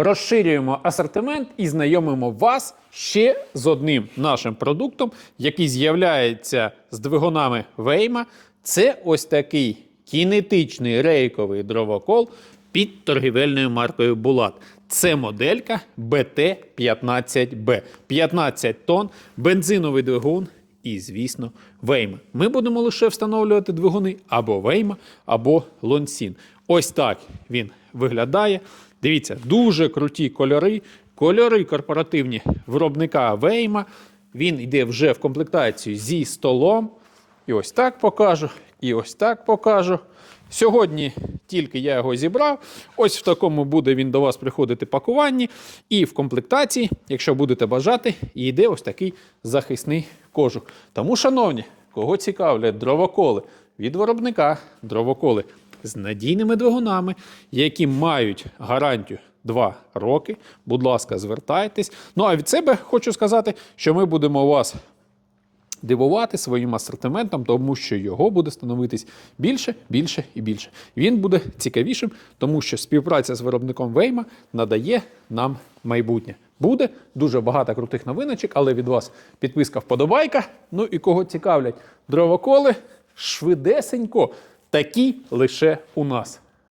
Розширюємо асортимент і знайомимо вас ще з одним нашим продуктом, який з'являється з двигунами Вейма. Це ось такий кінетичний рейковий дровокол під торгівельною маркою Булат. Це моделька BT15B. 15 тонн, бензиновий двигун і, звісно, Вейма. Ми будемо лише встановлювати двигуни або Вейма, або Лонсін. Ось так він виглядає. Дивіться, дуже круті кольори. Кольори корпоративні виробника Вейма. Він йде вже в комплектацію зі столом. І ось так покажу, і ось так покажу. Сьогодні тільки я його зібрав. Ось в такому буде він до вас приходити пакуванні. І в комплектації, якщо будете бажати, йде ось такий захисний кожух. Тому, шановні, кого цікавлять дровоколи від виробника дровоколи з надійними двигунами, які мають гарантію 2 роки. Будь ласка, звертайтесь. Ну а від себе хочу сказати, що ми будемо вас дивувати своїм асортиментом, тому що його буде становитись більше, більше і більше. Він буде цікавішим, тому що співпраця з виробником Вейма надає нам майбутнє. Буде дуже багато крутих новиночок, але від вас підписка вподобайка. Ну і кого цікавлять дровоколи, швидесенько, такі лише у нас.